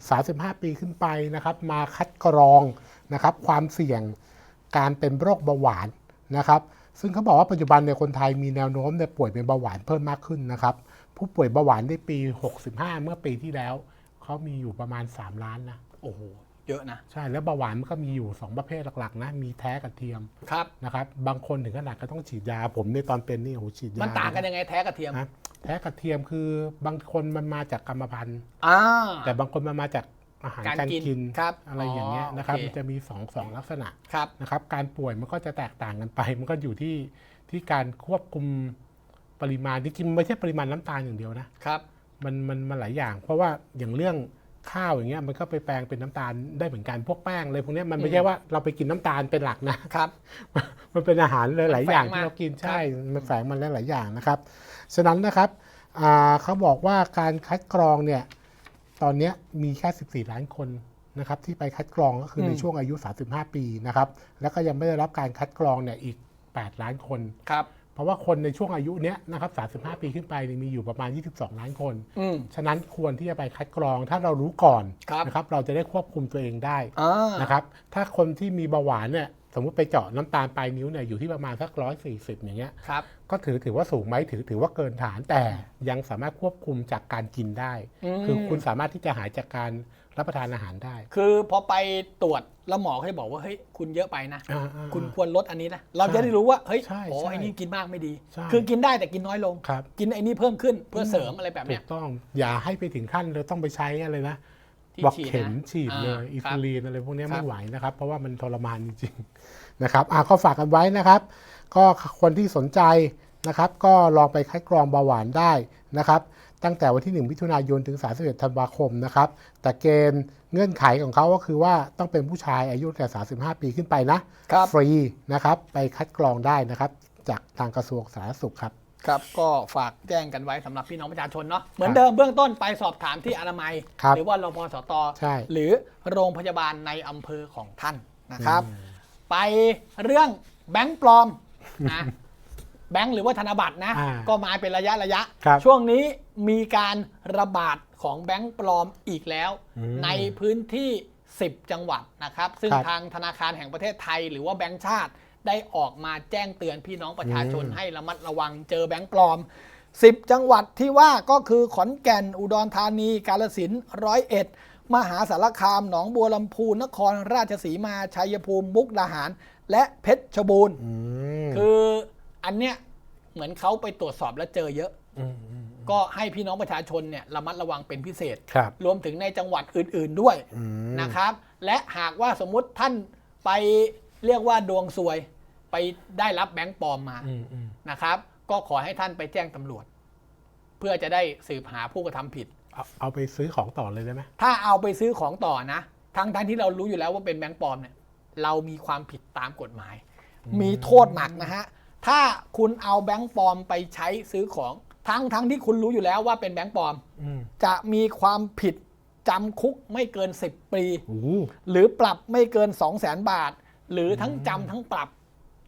[SPEAKER 1] 35 ปีขึ้นไปนะครับ มาคัดกรองนะครับ ความเสี่ยงการเป็นโรคเบาหวานนะครับ ซึ่งเขาบอกว่าปัจจุบันเนี่ยคนไทยมีแนวโน้มเนี่ยป่วยเป็นเบาหวานเพิ่มมากขึ้นนะครับ ผู้ป่วยเบาหวานในปี 65 เมื่อปีที่แล้ว เขามีอยู่ประมาณ 3 ล้านนะ
[SPEAKER 2] โอ้โห เยอะนะ
[SPEAKER 1] ใช่แล้วเบาหวานมันก็มีอยู่ 2 ประเภทหลักๆนะ มีแท้กับเทียม
[SPEAKER 2] ครับ
[SPEAKER 1] นะครับบางคนถึงขนาดก็ต้องฉีดยาผมในตอนเป็นนี่โอ้โหฉีดยา
[SPEAKER 2] มันต่างกันยังไงแท้กระเทียม
[SPEAKER 1] นะแท้กับเทียมคือบางคนมันมาจากกรรมพันธุ์
[SPEAKER 2] อ่า
[SPEAKER 1] แต่บางคนมันมาจากอาหาร
[SPEAKER 2] การ
[SPEAKER 1] การ
[SPEAKER 2] กิน
[SPEAKER 1] กิน
[SPEAKER 2] ครับ
[SPEAKER 1] อะไรอย่างเงี้ย
[SPEAKER 2] อ๋อ
[SPEAKER 1] นะครับ
[SPEAKER 2] โอเค
[SPEAKER 1] มันจะมีสองสองลักษณะ
[SPEAKER 2] ครับ
[SPEAKER 1] นะครับการป่วยมันก็จะแตกต่างกันไป มันก็อยู่ที่ที่การควบคุมปริมาณจริงๆมันไม่ใช่ปริมาณน้ำตาลอย่างเดียวนะ ครับ มันมันมันหลายอย่าง เพราะว่าอย่างเรื่อง ข้าวอย่างเงี้ยมันก็ไปแปลงเป็นน้ำตาลได้เหมือนกันพวกแป้งเลยพวกเนี้ยมันไม่ใช่ว่าเราไปกินน้ำตาลเป็นหลักนะ
[SPEAKER 2] ครับ
[SPEAKER 1] มันเป็นอาหารหลาย ๆ อย่าง
[SPEAKER 2] มันแฝงมา
[SPEAKER 1] ที่เรากินใช่
[SPEAKER 2] ครับ
[SPEAKER 1] มันแฝงมันหลาย ๆ อย่างนะครับฉะนั้นนะครับอ่าเขาบอกว่าการคัดกรองเนี่ยตอนเนี้ยมีแค่ 14 ล้านคนนะครับที่ไปคัดกรองก็คือในช่วงอายุ 35 ปีนะครับแล้วก็ยังไม่ได้รับการคัดกรองเนี่ยอีก 8 ล้านคน
[SPEAKER 2] ครับ
[SPEAKER 1] เพ ราะว่าคนในช่วงอายุเนี้ยนะครับ35 ปีขึ้นไปเนี่ยมีอยู่ประมาณ 22 ล้านคน
[SPEAKER 2] อืม
[SPEAKER 1] ฉะนั้นควรที่จะไปคัดกรอง ถ้าเรารู้ก่อน
[SPEAKER 2] ครับ
[SPEAKER 1] นะครับ เราจะได้ควบคุมตัวเองได้
[SPEAKER 2] อ่า
[SPEAKER 1] นะครับ ถ้าคนที่มีเบาหวานเนี่ยสมมุติไปเจาะน้ำตาลปลายนิ้วเนี่ยอยู่ที่ประมาณสักร้อยสี่สิบอย่างเงี้ย
[SPEAKER 2] ครับ
[SPEAKER 1] ก็ถือถือว่าสูงไหมถือถือว่าเกินฐานแต่ยังสามารถควบคุมจากการกินได้
[SPEAKER 2] อืม
[SPEAKER 1] คือคุณสามารถที่จะหายจากการ รับประทานอาหารได้
[SPEAKER 2] คือพอไปตรวจแล้วหมอเขาจะบอกว่าเฮ้ยคุณเยอะไปนะ
[SPEAKER 1] อ่าอ่า
[SPEAKER 2] คุณควรลดอันนี้นะ เราจะได้รู้ว่าเฮ้ย
[SPEAKER 1] ใช่
[SPEAKER 2] โอ้
[SPEAKER 1] ใช่
[SPEAKER 2] ไอ้นี่กินมากไม่ดี
[SPEAKER 1] ใช่
[SPEAKER 2] คือกินได้แต่กินน้อยลง
[SPEAKER 1] ครับ
[SPEAKER 2] กินไอ้นี่เพิ่มขึ้นเพื่อเสริมอะไรแบบ
[SPEAKER 1] ถู
[SPEAKER 2] เนี้ย
[SPEAKER 1] กต้องอย่าให้ไปถึงขั้นเราต้องไปใช้อะไรนะ
[SPEAKER 2] ที่
[SPEAKER 1] บอก
[SPEAKER 2] ฉีด
[SPEAKER 1] เข็ม
[SPEAKER 2] นะ
[SPEAKER 1] ฉีดเลย
[SPEAKER 2] อ่า
[SPEAKER 1] อิ
[SPEAKER 2] ครั
[SPEAKER 1] ซู
[SPEAKER 2] บ
[SPEAKER 1] ลินอะไรพวกเนี้ย
[SPEAKER 2] ครับ
[SPEAKER 1] ไม่ไหวนะครับ เพราะว่ามันทรมานจริงๆ นะครับอะก็ฝากกันไว้นะครับ ก็คนที่สนใจนะครับ ก็ลองไปคัดกรองเบาหวานได้นะครับ ตั้งแต่วันที่ 1 มิถุนายนถึง 31 ธันวาคมนะครับ แต่เกณฑ์เงื่อนไขของเขาก็คือว่าต้องเป็นผู้ชายอายุแต่ 35 ปีขึ้นไปนะครับฟรีนะครับ ไปคัดกรองได้นะครับ จากทางกระทรวงสาธารณสุขครับ
[SPEAKER 2] ครับ ก็ฝากแจ้งกันไว้สำหรับพี่น้องประชาชนเนาะ เหมือน
[SPEAKER 1] ครับ
[SPEAKER 2] เดิมเบื้องต้นไปสอบถามที่อนามัย
[SPEAKER 1] ครับ
[SPEAKER 2] หรือว่ารพสต
[SPEAKER 1] ใช่
[SPEAKER 2] หรือโรงพยาบาลในอำเภอของท่านนะครับ ไปเรื่องแบงค์ปลอมนะ แบงค์หรือว่าธนบัตรนะ
[SPEAKER 1] อ่า
[SPEAKER 2] ก็มาเป็นระยะระยะ
[SPEAKER 1] ครับ
[SPEAKER 2] ช่วงนี้มีการระบาดของแบงค์ปลอมอีกแล้ว
[SPEAKER 1] อืม
[SPEAKER 2] ในพื้นที่ 10 จังหวัดนะครับ ซึ่ง
[SPEAKER 1] ครับ
[SPEAKER 2] ทางธนาคารแห่งประเทศไทย หรือว่าแบงค์ชาติได้ออกมาแจ้งเตือนพี่น้องประชาชน
[SPEAKER 1] อืม
[SPEAKER 2] ให้ระมัดระวังเจอแบงค์ปลอม 10 จังหวัดที่ว่าก็คือขอนแก่นอุดรธานี กาฬสินธุ์ร้อยเอ็ด มหาสารคาม หนองบัวลำพูนครราชสีมาชัยภูมิมุกดาหาร และเพชรบูรณ์
[SPEAKER 1] อืม
[SPEAKER 2] คือ อันเนี้ยเหมือนเขาไปตรวจสอบแล้วเจอเยอะ
[SPEAKER 1] มอืม
[SPEAKER 2] ก็ให้พี่น้องประชาชนเนี่ยระมัดระวังเป็นพิเศษ
[SPEAKER 1] ครับ
[SPEAKER 2] รวมถึงในจังหวัดอื่น ๆด้วย
[SPEAKER 1] อืม
[SPEAKER 2] นะครับ และหากว่าสมมุติท่านไปเรียกว่าดวงซวย ไปได้รับแบงค์ปลอมมา
[SPEAKER 1] อืมอืม
[SPEAKER 2] นะครับ ก็ขอให้ท่านไปแจ้งตำรวจ เพื่อจะได้สืบหาผู้กระทำผิด
[SPEAKER 1] เอาเอาไปซื้อของต่อเลยได้ไหม
[SPEAKER 2] ถ้าเอาไปซื้อของต่อนะทั้งทั้งที่เรารู้อยู่แล้วว่าเป็นแบงค์ปลอมเนี่ย เรามีความผิดตามกฎหมาย มีโทษหนักนะฮะ ถ้าคุณเอาแบงค์ปลอมไปใช้ซื้อของทั้งทั้งที่คุณรู้อยู่แล้วว่าเป็นแบงค์ปลอม
[SPEAKER 1] อืม
[SPEAKER 2] จะมีความผิดจำคุกไม่เกิน 10 ปี
[SPEAKER 1] โอ้โห
[SPEAKER 2] หรือปรับไม่เกิน 2 0 0 0 0 0บาท หรือทั้งจำทั้งปรับ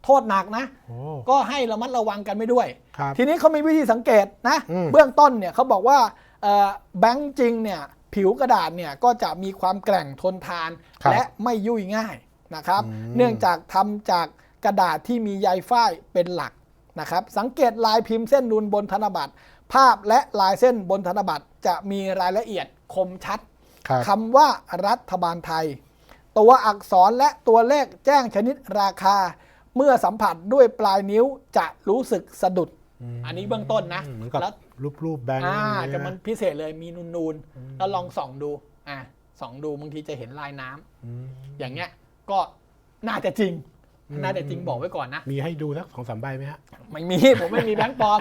[SPEAKER 2] โทษหนักนะ
[SPEAKER 1] โอ้
[SPEAKER 2] ก็ให้ระมัดระวังกันไม่ด้วย
[SPEAKER 1] ครับ
[SPEAKER 2] ทีนี้เขามีวิธีสังเกตนะ
[SPEAKER 1] อืม
[SPEAKER 2] เบื้องต้นเนี่ยเขาบอกว่าเอ่อแบงค์จริงเนี่ยผิวกระดาษเนี่ยก็จะมีความแกร่งทนทาน
[SPEAKER 1] ครับ
[SPEAKER 2] และไม่ยุ่ยง่ายนะครับ
[SPEAKER 1] อืม
[SPEAKER 2] เนื่องจากทำจาก กระดาษที่มีใยฝ้ายเป็นหลักนะครับ สังเกตลายพิมพ์เส้นนูนบนธนบัตร ภาพและลายเส้นบนธนบัตรจะมีรายละเอียดคมชัด
[SPEAKER 1] ครับ
[SPEAKER 2] คำว่ารัฐบาลไทย ตัวอักษรและตัวเลขแจ้งชนิดราคา เมื่อสัมผัสด้วยปลายนิ้วจะรู้สึกสะดุดอันนี้เบื้องต้นนะ
[SPEAKER 1] เหมือนกับ
[SPEAKER 2] แล้ว
[SPEAKER 1] รูปรูปแบงค์
[SPEAKER 2] อ่า
[SPEAKER 1] อะไร
[SPEAKER 2] จะ
[SPEAKER 1] เงี้ย
[SPEAKER 2] มันพิเศษเลยมีนูนๆแล้วลองส่องดูอ่าส่องดูบางทีจะเห็นลายน้ำ
[SPEAKER 1] อืม
[SPEAKER 2] อย่างเงี้ยก็น่าจะจริง น่าจะจริงบอกไว้ก่อนนะ
[SPEAKER 1] มีให้ดูสักสองสามใบไหมฮะ
[SPEAKER 2] ไม่มีผมไม่มีแบงค์ปลอม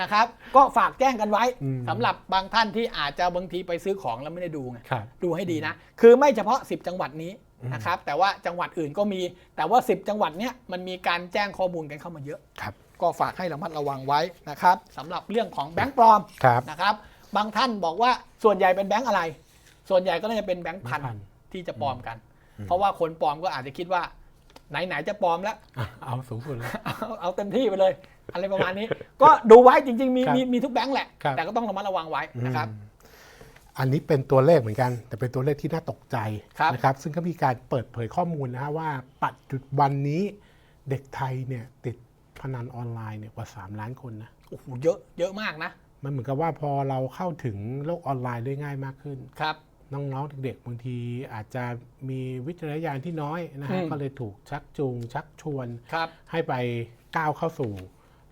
[SPEAKER 2] นะครับ ก็ฝากแจ้งกันไว้
[SPEAKER 1] อืม
[SPEAKER 2] สำหรับบางท่านที่อาจจะบางทีไปซื้อของแล้วไม่ได้ดูไง
[SPEAKER 1] ครับ
[SPEAKER 2] ดูให้ดีนะ คือไม่เฉพาะ 10 จังหวัดนี้นะครับ แต่ว่าจังหวัดอื่นก็มี แต่ว่า 10 จังหวัดเนี้ยมันมีการแจ้งข้อมูลกันเข้ามาเยอะ
[SPEAKER 1] ครับ
[SPEAKER 2] ก็ฝากให้ระมัดระวังไว้นะครับสำหรับเรื่องของแบงค์ปลอม
[SPEAKER 1] ครับ
[SPEAKER 2] นะครับ บางท่านบอกว่าส่วนใหญ่เป็นแบงค์อะไร ส่วนใหญ่ก็น่าจะเป็นแบงค์พัน
[SPEAKER 1] แบงค์พัน
[SPEAKER 2] ที่จะปลอมกันเพราะว่าคนปลอมก็อาจจะคิดว่า ไหนๆจะปลอมแล้ว
[SPEAKER 1] อะเอาสูงสุดเลย
[SPEAKER 2] เอาเอาเต็มที่ไปเลย อะไรประมาณนี้ ก็ดูไว้จริงๆ มี
[SPEAKER 1] ครับ
[SPEAKER 2] มีมีทุกแบงค์แหละ
[SPEAKER 1] ครับ
[SPEAKER 2] แต่ก็ต้องระมัดระวังไว้นะครับ
[SPEAKER 1] อืมอันนี้เป็นตัวเลขเหมือนกัน แต่เป็นตัวเลขที่น่าตกใจ
[SPEAKER 2] ครับ
[SPEAKER 1] นะครับ ซึ่งก็มีการเปิดเผยข้อมูลนะฮะว่าปัจจุบันนี้เด็กไทยเนี่ยติดพนันออนไลน์เนี่ยกว่า 3 ล้านคนนะ
[SPEAKER 2] โอ้โหเยอะเยอะมากนะ
[SPEAKER 1] มันเหมือนกับว่าพอเราเข้าถึงโลกออนไลน์ได้ง่ายมากขึ้น
[SPEAKER 2] ครับ
[SPEAKER 1] น้องๆเด็กๆบางทีอาจจะมีวิจารณญาณที่น้อยนะฮะ
[SPEAKER 2] อืม
[SPEAKER 1] ก็เลยถูกชักจูง ชักชวน
[SPEAKER 2] ครับ
[SPEAKER 1] ให้ไปก้าวเข้าสู่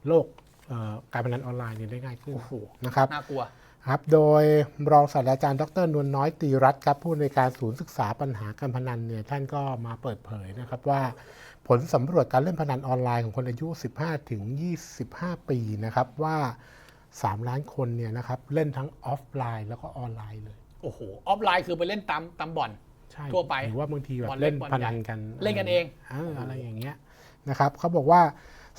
[SPEAKER 1] โลกเอ่อการพนันออนไลน์เนี่ยได้ง่ายขึ้น
[SPEAKER 2] โอ้โห
[SPEAKER 1] นะครับ
[SPEAKER 2] น่ากลัว
[SPEAKER 1] ครับโดยรองศาสตราจารย์ดรนวลน้อยตีรัตน์ครับผู้ในวยการศูนย์ศึกษาปัญหาการพนันเนี่ยท่านก็มาเปิดเผยนะครับว่า ผลสำรวจการเล่นพนันออนไลน์ของคนอายุ 15 ถึง 25 ปีนะครับว่า 3 ล้านคนเนี่ยนะครับเล่นทั้งออฟไลน์แล้วก็ออนไลน์เลย
[SPEAKER 2] โอ้โหออฟไลน์คือไปเล่นตามตามบ่อน
[SPEAKER 1] ใช่
[SPEAKER 2] ทั่วไป
[SPEAKER 1] หรือว่าบางทีแบบ
[SPEAKER 2] บอลเล็
[SPEAKER 1] เล่
[SPEAKER 2] ก
[SPEAKER 1] น
[SPEAKER 2] บอล
[SPEAKER 1] พ
[SPEAKER 2] ใหญ่
[SPEAKER 1] นันกัน
[SPEAKER 2] เล่นกันเอง
[SPEAKER 1] เอออะไรอย่างเงี้ยนะครับเขาบอกว่า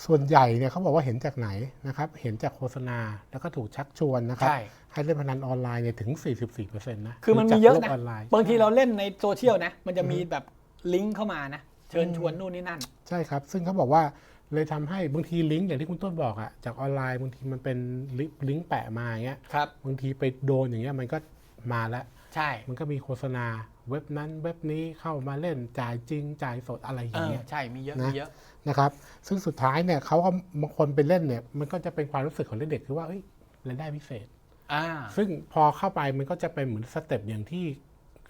[SPEAKER 1] ส่วนใหญ่เนี่ยเขาบอกว่าเห็นจากไหนนะครับ เห็นจากโฆษณาแล้วก็ถูกชักชวนนะครับ
[SPEAKER 2] ใช่
[SPEAKER 1] ให้เล่นพนันออนไลน์เนี่ยถึง 44%นะ
[SPEAKER 2] คือมัน
[SPEAKER 1] จา
[SPEAKER 2] มี
[SPEAKER 1] ก
[SPEAKER 2] เยอะ
[SPEAKER 1] โลก
[SPEAKER 2] นะ
[SPEAKER 1] ออนไลน์
[SPEAKER 2] บางทีเราเล่นในโซเชียลนะ มันจะมีแบบลิงก์เข้ามานะ เชิญชวนนู่นนี่นั่น
[SPEAKER 1] ใช่ครับ ซึ่งเขาบอกว่าเลยทำให้บางทีลิงก์อย่างที่คุณต้นบอกอะจากออนไลน์บางทีมันเป็นลิงก์ลิงก์แปะมาอย่างเงี้ย
[SPEAKER 2] ครับ
[SPEAKER 1] บางทีไปโดนอย่างเงี้ยมันก็ มาแล้ว
[SPEAKER 2] ใช่
[SPEAKER 1] มันก็มีโฆษณาเว็บนั้นเว็บนี้เข้ามาเล่นจ่ายจริงจ่ายสดอะไรอ
[SPEAKER 2] เอย่างอ
[SPEAKER 1] เงี้ย
[SPEAKER 2] ใช่มีเยอะ
[SPEAKER 1] นะ
[SPEAKER 2] มีเยอะ
[SPEAKER 1] นะครับ ซึ่งสุดท้ายเนี่ยเขาก็บางคนไปเล่นเนี่ยมันก็จะเป็นความรู้สึกของเด็กๆคือว่าเอ้ยรายได้พิเศษ
[SPEAKER 2] อ่า
[SPEAKER 1] ซึ่งพอเข้าไปมันก็จะเป็นเหมือนสเต็ปอย่างที่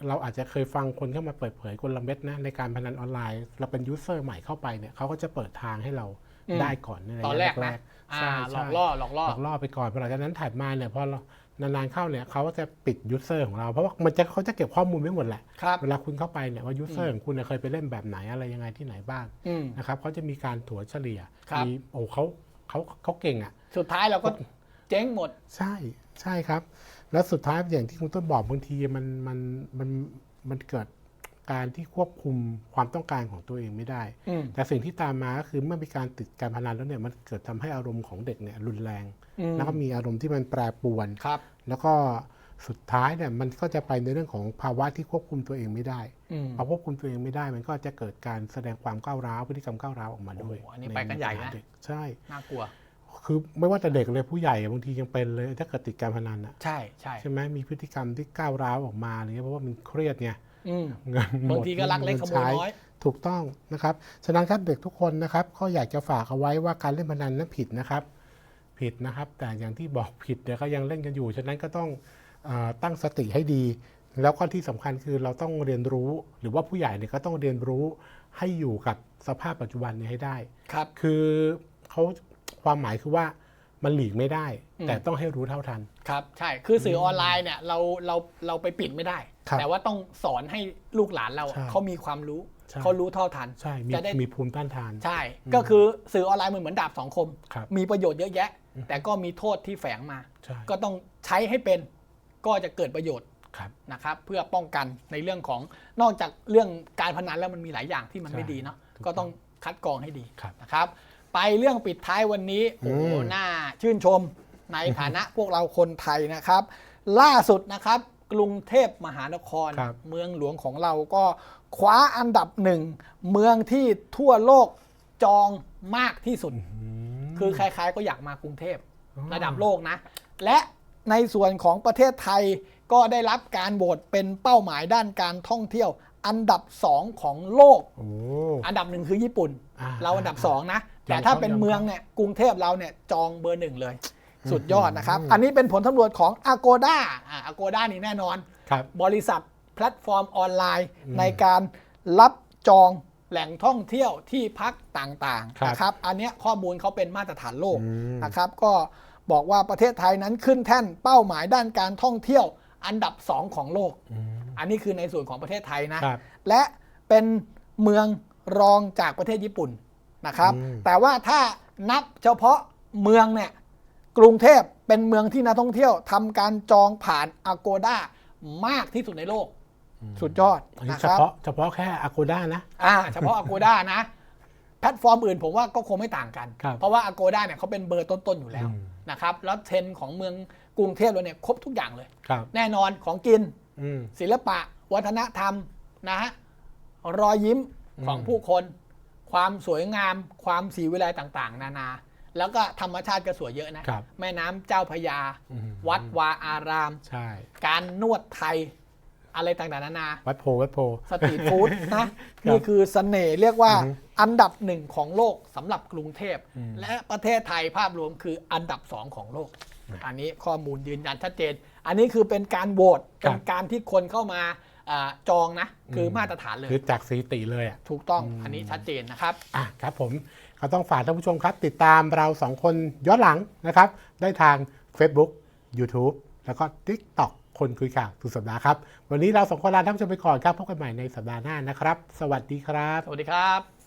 [SPEAKER 1] เราอาจจะเคยฟังคนเข้ามาเปิดเผยกลเม็ดนะในการพนันออนไลน์ เราเป็นยูเซอร์ใหม่เข้าไปเนี่ยเขาก็จะเปิดทางให้เรา
[SPEAKER 2] อืม
[SPEAKER 1] ได้ก่อนในระยะ
[SPEAKER 2] ตอนแรกนะ
[SPEAKER 1] ๆ
[SPEAKER 2] อ่า
[SPEAKER 1] ใช่
[SPEAKER 2] หลอก
[SPEAKER 1] ใช่
[SPEAKER 2] ล่อหลอกล่อ
[SPEAKER 1] หลอกล่อไปก่อนพอหลังจากนั้นถัดมาเนี่ยพอเรา นานๆเข้าเนี่ยเขาก็จะปิดยูเซอร์ของเรา เพราะว่ามันจะเขาจะเก็บข้อมูลไว้หมดแหละ
[SPEAKER 2] ครับ
[SPEAKER 1] เวลาคุณเข้าไปเนี่ยว่ายูเซอร์ของคุณเนี่ยเคยไปเล่นแบบไหนอะไรยังไงที่ไหนบ้าง
[SPEAKER 2] อืม
[SPEAKER 1] นะครับเขาจะมีการถัวเฉลี่ย
[SPEAKER 2] ครับ
[SPEAKER 1] มีโอ้เขาเขาเขาเก่งอะ
[SPEAKER 2] สุดท้ายเราก็เจ๊งหมด
[SPEAKER 1] ใช่ใช่ครับ แล้วสุดท้ายอย่างที่คุณต้นบอกบางทีมันมันมันมันเกิด การที่ควบคุมความต้องการของตัวเองไม่ได้
[SPEAKER 2] อืม
[SPEAKER 1] แต่สิ่งที่ตามมาก็คือเมื่อมีการติดการพนันแล้วเนี่ยมันเกิดทำให้อารมณ์ของเด็กเนี่ยรุนแรง
[SPEAKER 2] อืม
[SPEAKER 1] แล้วก็มีอารมณ์ที่มันแปรปรวน
[SPEAKER 2] ครับ
[SPEAKER 1] แล้วก็สุดท้ายเนี่ยมันก็จะไปในเรื่องของภาวะที่ควบคุมตัวเองไม่ได้
[SPEAKER 2] อืม
[SPEAKER 1] พอควบคุมตัวเองไม่ได้ มันก็จะเกิดการแสดงความก้าวร้าวพฤติกรรมก้าวร้าวออกมาด้วย
[SPEAKER 2] โอ้โหอันนี้ไปกันใหญ่นะ
[SPEAKER 1] เด็กใช่
[SPEAKER 2] น่ากลัว
[SPEAKER 1] คือไม่ว่าแต่เด็กเลยผู้ใหญ่บางทียังเป็นเลยถ้าเกิดติดการพนันอะ
[SPEAKER 2] ใช่ใช่
[SPEAKER 1] ใช่ไหมมีพฤติกรรมที่ก้าวร้าวออกมาอะไรเงี้ยเพราะว่ามันเครียดไง
[SPEAKER 2] อืม
[SPEAKER 1] เงินหมด
[SPEAKER 2] บางทีก็ลักเล็กขโมย
[SPEAKER 1] ใช้
[SPEAKER 2] น้อย
[SPEAKER 1] ถูกต้องนะครับ ฉะนั้นครับเด็กทุกคนนะครับก็อยากจะฝากเอาไว้ว่าการเล่นพนันนั้นผิดนะครับ ผิดนะครับ แต่อย่างที่บอกผิดเนี่ยก็ยังเล่นกันอยู่ ฉะนั้นก็ต้องเออตั้งสติให้ดี แล้วก็ที่สำคัญคือเราต้องเรียนรู้ หรือว่าผู้ใหญ่เนี่ยก็ต้องเรียนรู้ให้อยู่กับสภาพปัจจุบันเนี่ยให้ได้
[SPEAKER 2] ครับ
[SPEAKER 1] คือเขาความหมายคือว่า มันหลีกไม่ได้
[SPEAKER 2] อืม
[SPEAKER 1] แต่ต้องให้รู้เท่าทัน
[SPEAKER 2] ครับใช่คือสื่อออนไลน์เนี่ยเราเราเราไปปิดไม่ได้
[SPEAKER 1] ครับ
[SPEAKER 2] แต่ว่าต้องสอนให้ลูกหลานเรา
[SPEAKER 1] ใช่
[SPEAKER 2] เขามีความรู้
[SPEAKER 1] ใช่
[SPEAKER 2] เขารู้เท่าทัน
[SPEAKER 1] ใช่มี
[SPEAKER 2] จะได้
[SPEAKER 1] มีภูมิต้านทาน
[SPEAKER 2] ใช่ ก็คือสื่อออนไลน์มันเหมือนดาบสองคม
[SPEAKER 1] ครับ
[SPEAKER 2] มีประโยชน์เยอะแยะ แต่ก็มีโทษที่แฝงมา
[SPEAKER 1] ใช่
[SPEAKER 2] ก็ต้องใช้ให้เป็นก็จะเกิดประโยชน์
[SPEAKER 1] ครับ
[SPEAKER 2] นะครับ เพื่อป้องกันในเรื่องของนอกจากเรื่องการพนันแล้วมันมีหลายอย่างที่มัน
[SPEAKER 1] ใช่
[SPEAKER 2] ไม่ดีเนาะ
[SPEAKER 1] ถูกต้อง
[SPEAKER 2] ก็ต้องคัดกรองให้ดี
[SPEAKER 1] ครับ
[SPEAKER 2] นะครับ ไปเรื่องปิดท้ายวันนี้โอ้โห
[SPEAKER 1] อืม
[SPEAKER 2] น่าชื่นชมในฐานะพวกเราคนไทยนะครับ ล่าสุดนะครับ กรุงเทพมหานคร
[SPEAKER 1] ครับ
[SPEAKER 2] เมืองหลวงของเราก็คว้าอันดับหนึ่ง เมืองที่ทั่วโลกจองมากที่สุด คือใครๆก็อยากมากรุงเทพ
[SPEAKER 1] อ๋อ
[SPEAKER 2] ระดับโลกนะ และในส่วนของประเทศไทยก็ได้รับการโหวตเป็นเป้าหมายด้านการท่องเที่ยว อันดับ2ของโลก
[SPEAKER 1] โอ้
[SPEAKER 2] อันดับหนึ่งคือญี่ปุ่น
[SPEAKER 1] อ่า
[SPEAKER 2] เราอันดับ2นะ
[SPEAKER 1] ยอม
[SPEAKER 2] แต่ถ้า
[SPEAKER 1] เขา
[SPEAKER 2] เป็น
[SPEAKER 1] ยอม
[SPEAKER 2] เมือง
[SPEAKER 1] เขา
[SPEAKER 2] เนี่ยกรุงเทพเราเนี่ยจองเบอร์หนึ่งเลย สุดยอดนะครับ
[SPEAKER 1] อืม
[SPEAKER 2] อันนี้เป็นผลสำรวจของ Agoda อ่า Agoda นี่แน่นอน
[SPEAKER 1] ครับ
[SPEAKER 2] บริษัทแพลตฟอร์มออนไลน์
[SPEAKER 1] อืม
[SPEAKER 2] ในการรับจองแหล่งท่องเที่ยวที่พักต่าง
[SPEAKER 1] ครับ
[SPEAKER 2] ๆนะครับ อันเนี้ยข้อมูลเขาเป็นมาตรฐานโลก
[SPEAKER 1] อืม
[SPEAKER 2] นะครับก็บอกว่าประเทศไทยนั้นขึ้นแท่นเป้าหมายด้านการท่องเที่ยวอันดับ 2 ของโลก
[SPEAKER 1] อืม
[SPEAKER 2] อันนี้คือในส่วนของประเทศไทยนะ
[SPEAKER 1] ครับ
[SPEAKER 2] และเป็นเมืองรองจากประเทศญี่ปุ่น นะครับ
[SPEAKER 1] อืม
[SPEAKER 2] แต่ว่าถ้านับเฉพาะเมืองเนี่ยกรุงเทพเป็นเมืองที่นักท่องเที่ยวทำการจองผ่าน Agoda มากที่สุดในโลก สุดยอด
[SPEAKER 1] อันนี้
[SPEAKER 2] นะ
[SPEAKER 1] เฉ
[SPEAKER 2] ครับ
[SPEAKER 1] พาะเฉพาะแค่อ g โกด้านะ
[SPEAKER 2] อ่าเฉพาะ Agoda นะแพลตฟอร์มอื่นผมว่าก็คงไม่ต่างกัน
[SPEAKER 1] ครับ
[SPEAKER 2] เพราะว่า Agoda เนี่ยเขาเป็นเบอร์ต้น ๆ อยู่แล้ว
[SPEAKER 1] อืม
[SPEAKER 2] นะครับแล้วเทรนด์ของเมืองกรุงเทพเราเนี่ยครบทุกอย่างเลย
[SPEAKER 1] ครับ
[SPEAKER 2] แน่นอนของกิน
[SPEAKER 1] อืม
[SPEAKER 2] ศิลปะ วัฒนธรรมนะฮะรอยยิ้มของ
[SPEAKER 1] อืม
[SPEAKER 2] ผู้คน ความสวยงาม ความสีวิไลต่างๆ นานา แล้วก็ธรรมชาติก็สวยเยอะนะ
[SPEAKER 1] ครับ
[SPEAKER 2] แม่น้ำเจ้าพระยา
[SPEAKER 1] อืม
[SPEAKER 2] วัดวาอาราม
[SPEAKER 1] ใช่
[SPEAKER 2] การนวดไทย อะไรต่างๆ นานา
[SPEAKER 1] วัดโพวัดโพ
[SPEAKER 2] สตรีทฟู้ดนะ นี่คือเสน่ห์เรียกว่า
[SPEAKER 1] อือฮึ
[SPEAKER 2] อันดับหนึ่งของโลกสำหรับกรุงเทพ
[SPEAKER 1] อืม
[SPEAKER 2] และประเทศไทยภาพรวมคืออันดับสองของโลก
[SPEAKER 1] นะ
[SPEAKER 2] อันนี้ข้อมูลยืนยันชัดเจน อันนี้คือเป็นการโหวต
[SPEAKER 1] ครับ
[SPEAKER 2] เป็นการที่คนเข้ามาอ่า จองนะ คือมาตรฐานเลย
[SPEAKER 1] คือจากสถิติเลยอะ
[SPEAKER 2] ถูกต้องอันนี้ชัดเจนนะครับ
[SPEAKER 1] อะครับผมก็ต้องฝากท่านผู้ชมครับ ติดตามเราสองคนย้อนหลังนะครับ ได้ทาง Facebook YouTube แล้วก็ TikTok คนคุยข่าวทุกสัปดาห์ครับ วันนี้เราสองคนลาท่านผู้ชมไปก่อนครับ พบกันใหม่ในสัปดาห์หน้านะครับ สวัสดีครับ
[SPEAKER 2] สวัสดีครับ